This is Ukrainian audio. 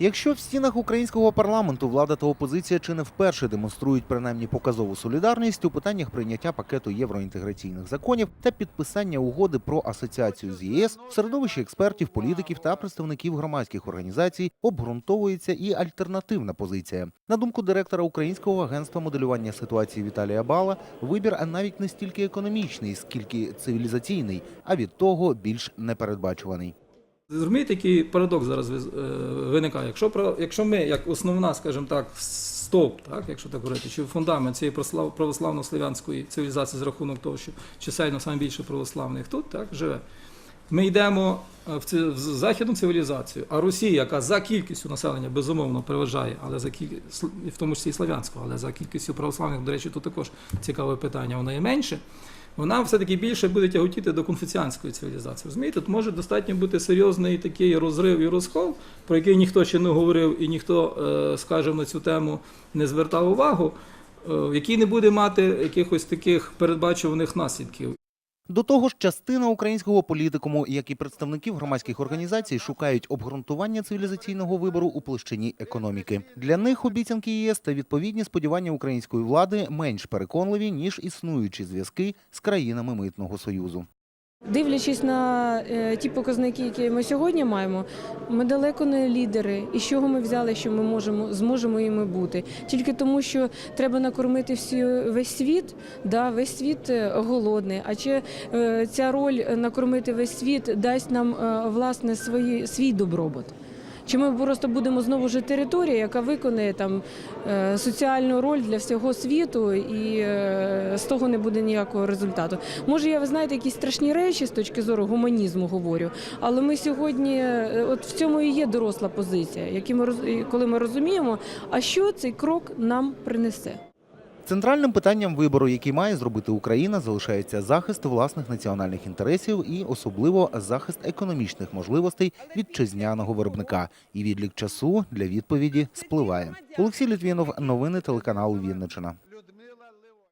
Якщо в стінах українського парламенту влада та опозиція чи не вперше демонструють принаймні показову солідарність у питаннях прийняття пакету євроінтеграційних законів та підписання угоди про асоціацію з ЄС, в середовищі експертів, політиків та представників громадських організацій обґрунтовується і альтернативна позиція. На думку директора Українського агентства моделювання ситуації Віталія Бала, вибір навіть не стільки економічний, скільки цивілізаційний, а від того більш непередбачуваний. Розумієте, який парадокс зараз е, виникає? Якщо, про- якщо ми, як основна, скажімо так, стовп, так, якщо так говорити, чи фундамент цієї православно-славянської цивілізації з рахунок того, що чисельно саме більше православних тут так, живе, ми йдемо е, в, ці- в західну цивілізацію, а Росія, яка за кількістю населення безумовно переважає, але за кількістю, в тому числі і славянського, але за кількістю православних, до речі, тут також цікаве питання, вона є менше. Вона все-таки більше буде тяготіти до конфуціанської цивілізації. Розумієте, тут може достатньо бути серйозний такий розрив і розкол, про який ніхто ще не говорив і ніхто, е, скажімо, на цю тему не звертав увагу, е, який не буде мати якихось таких передбачуваних наслідків. До того ж, частина українського політикуму, як і представників громадських організацій, шукають обґрунтування цивілізаційного вибору у площині економіки. Для них обіцянки ЄС та відповідні сподівання української влади менш переконливі ніж існуючі зв'язки з країнами митного союзу. Дивлячись на е, ті показники, які ми сьогодні маємо, ми далеко не лідери. І з чого ми взяли, що ми можемо зможемо іми бути? Тільки тому, що треба накормити всі весь світ, да, весь світ е, голодний. А чи е, ця роль накормити весь світ дасть нам власне свої, свій добробут? Чи ми просто будемо знову ж територія, яка виконує там е, соціальну роль для всього світу, і е, з того не буде ніякого результату? Може, я ви знаєте якісь страшні речі з точки зору гуманізму говорю, але ми сьогодні, е, от в цьому і є доросла позиція, які ми коли ми розуміємо, а що цей крок нам принесе. Центральним питанням вибору, який має зробити Україна, залишається захист власних національних інтересів і особливо захист економічних можливостей вітчизняного виробника. І відлік часу для відповіді спливає. Олексій Літвінов, новини телеканалу Вінничина.